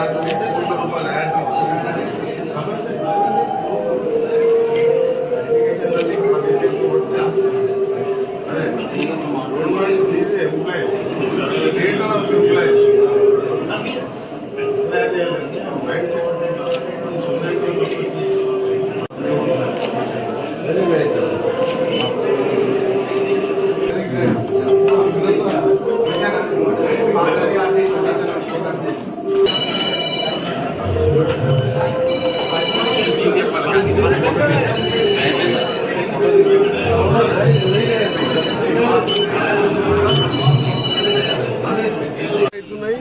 লাগবে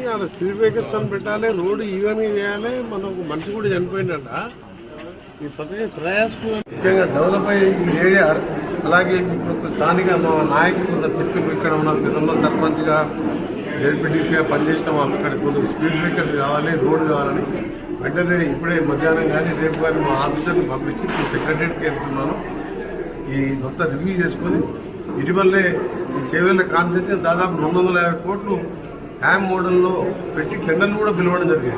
అవుతున్నాయి speed breakers అని పెట్టాలి రోడ్డు ఈవెన్ చేయాలి మనకు మనిషి కూడా చనిపోయిందంట ఈ పద్ధతి ప్రయాసం ముఖ్యంగా డెవలప్ అయ్యే ఈ ఏరియా అలాగే ఇప్పుడు స్థానిక మా నాయకులు కొంత చెప్పి ఇక్కడ ఉన్న గతంలో సర్పంచ్గా జడ్పీటీసీగా పనిచేసిన వాళ్ళు ఇక్కడ కొంచెం స్పీడ్ బ్రేకర్స్ కావాలి రోడ్డు కావాలని వెంటనే ఇప్పుడే మధ్యాహ్నం కానీ రేపు కానీ మా ఆఫీసర్ని పంపించి సెక్రటరీకి వెళ్తున్నాను. ఈ మొత్తం రివ్యూ చేసుకొని ఇటీవలే ఈ చేవేళ్ళ కాన్సెప్ట్ దాదాపు రెండు వందల యాభై కోట్లు హ్యామ్ మోడల్లో పెట్టి టెండర్లు కూడా పిలవడం జరిగింది.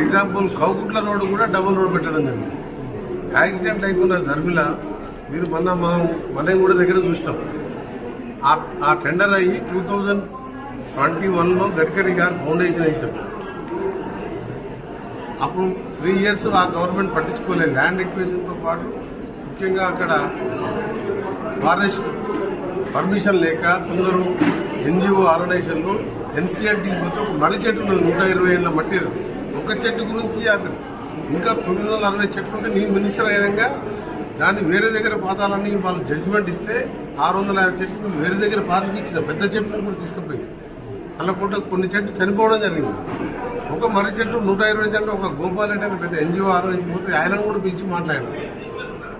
ఎగ్జాంపుల్ కౌకుట్ల రోడ్డు కూడా డబుల్ రోడ్ పెట్టడం జరిగింది. యాక్సిడెంట్ అవుతున్న ధర్మిల మీరు మొన్న మనం మనం కూడా దగ్గర చూసినాం. ఆ- ఆ టెండర్ అయ్యి టూ థౌజండ్ ట్వంటీ వన్లో గడ్కరీ గారు ఫౌండేషన్ వేసాం అప్పుడు త్రీ ఇయర్స్ ఆ గవర్నమెంట్ పట్టించుకోలేదు. ల్యాండ్ ఎక్విజన్తో పాటు ముఖ్యంగా అక్కడ ఫారెస్ట్ పర్మిషన్ లేక కొందరు ఎన్జిఓ ఆర్గనైజేషన్లు ఎన్సీఆర్టీ పోతే ఒక మర్రి చెట్టు నూట ఇరవై ఏళ్ళ మట్టి ఒక చెట్టు గురించి అక్కడ ఇంకా తొమ్మిది వందల అరవై చెట్లు ఉంటే నేను మినిస్టర్ అయినాక దాన్ని వేరే దగ్గర పాతాలని వాళ్ళు జడ్జిమెంట్ ఇస్తే ఆరు వందల యాభై చెట్లు వేరే దగ్గర పాతికి పెద్ద చెట్లను కూడా తీసుకుపోయింది అలా కూడా కొన్ని చెట్లు చనిపోవడం జరిగింది. ఒక మర్రి చెట్టు నూట ఇరవై చెట్లు ఒక గోపాల్ రెడ్డి పెద్ద ఎన్జిఓ ఆర్గనైజేషన్ పోతే ఆయన కూడా పిలిచి మాట్లాడారు.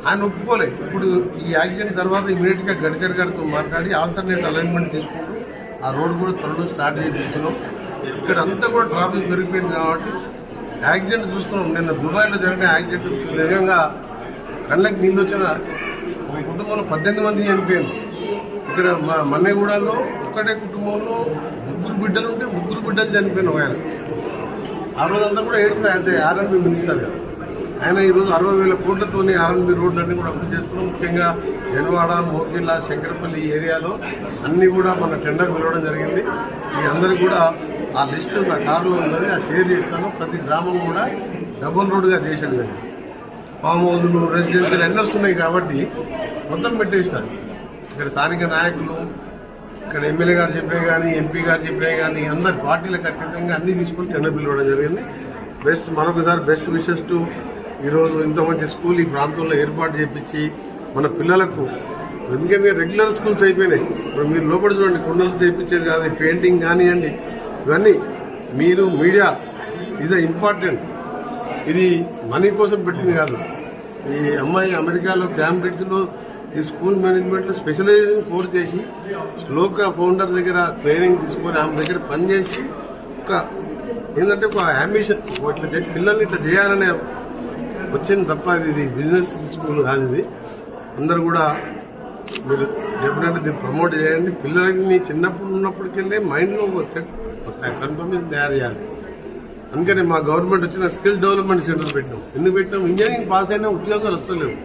ఆయన ఒప్పుకోలేదు ఇప్పుడు ఈ యాక్సిడెంట్ తర్వాత ఇమీడియట్గా గడ్కరీ గారితో మాట్లాడి ఆల్టర్నేట్ అలైన్మెంట్ తీసుకుంటూ ఆ రోడ్డు కూడా త్వరలో స్టార్ట్ చేస్తున్నాం ఇక్కడ అంతా కూడా ట్రాఫిక్ పెరిగిపోయింది కాబట్టి యాక్సిడెంట్ చూస్తున్నాం. నిన్న దుబాయ్లో జరిగిన యాక్సిడెంట్ నిజంగా కళ్ళకి నీళ్ళు వచ్చిన ఒక కుటుంబంలో పద్దెనిమిది మంది చనిపోయింది ఇక్కడ మా మన్నెగూడలో ఒక్కటే కుటుంబంలో ముగ్గురు బిడ్డలు ఉంటే ముగ్గురు బిడ్డలు చనిపోయిన ఆయన. ఆ రోజంతా కూడా ఏడుస్తారు అయితే ఆర్ఎంపీ మినిస్టర్ గారు. ఆయన ఈరోజు అరవై వేల కోట్లతోనే ఆర్ఎన్బి రోడ్లన్నీ కూడా అభివృద్ధి చేస్తున్నాం. ముఖ్యంగా జన్వాడ మోకిల్లా శంకరపల్లి ఏరియాలో అన్నీ కూడా మన టెండర్ పిలవడం జరిగింది. మీ అందరికీ కూడా ఆ లిస్ట్ నా కారులో ఉందని ఆ షేర్ చేస్తాను. ప్రతి గ్రామం కూడా డబుల్ రోడ్డుగా చేసేది ఫామ్ హౌజులు రెసిడెన్షియల్ ఎన్ని వస్తున్నాయి కాబట్టి మొత్తం పెట్టేసినారు. ఇక్కడ స్థానిక నాయకులు ఇక్కడ ఎమ్మెల్యే గారు చెప్పే కానీ ఎంపీ గారు చెప్పే కానీ అందరి పార్టీలకు అత్యంతంగా అన్ని తీసుకుని టెండర్ పిలవడం జరిగింది. బెస్ట్ మరొకసారి బెస్ట్ విషెస్ టు ఈరోజు ఇంత మంచి స్కూల్ ఈ ప్రాంతంలో ఏర్పాటు చేపించి మన పిల్లలకు ఎందుకంటే రెగ్యులర్ స్కూల్స్ అయిపోయినాయి. ఇప్పుడు మీరు లోపల చూడండి కొండలు చేయించేది కాదు పెయింటింగ్ కానివ్వండి ఇవన్నీ మీరు మీడియా ఈజ్ ఇంపార్టెంట్ ఇది మనీ కోసం పెట్టింది కాదు. ఈ అమ్మాయి అమెరికాలో క్యాంబ్రిడ్జ్లో ఈ స్కూల్ మేనేజ్మెంట్లో స్పెషలైజేషన్ కోర్స్ చేసి శ్లోక ఫౌండర్ దగ్గర ట్రైనింగ్ తీసుకొని ఆమె దగ్గర పనిచేసి ఒక ఏంటంటే ఒక అంబిషన్ ఇట్లా పిల్లల్ని ఇట్లా చేయాలనే వచ్చింది తప్ప ఇది బిజినెస్ స్కూల్ కానిది ఇది. అందరు కూడా మీరు డెఫినెట్ దీన్ని ప్రమోట్ చేయండి. పిల్లలకి చిన్నప్పుడు ఉన్నప్పటికెళ్ళి మైండ్లో ఒక సెట్ కన్ఫర్మేషన్ తయారు చేయాలి. అందుకని మా గవర్నమెంట్ వచ్చిన స్కిల్ డెవలప్మెంట్ సెంటర్ పెట్టాం ఎందుకు పెట్టాం ఇంజనీరింగ్ పాస్ అయినా ఉద్యోగాలు వస్తలేవు.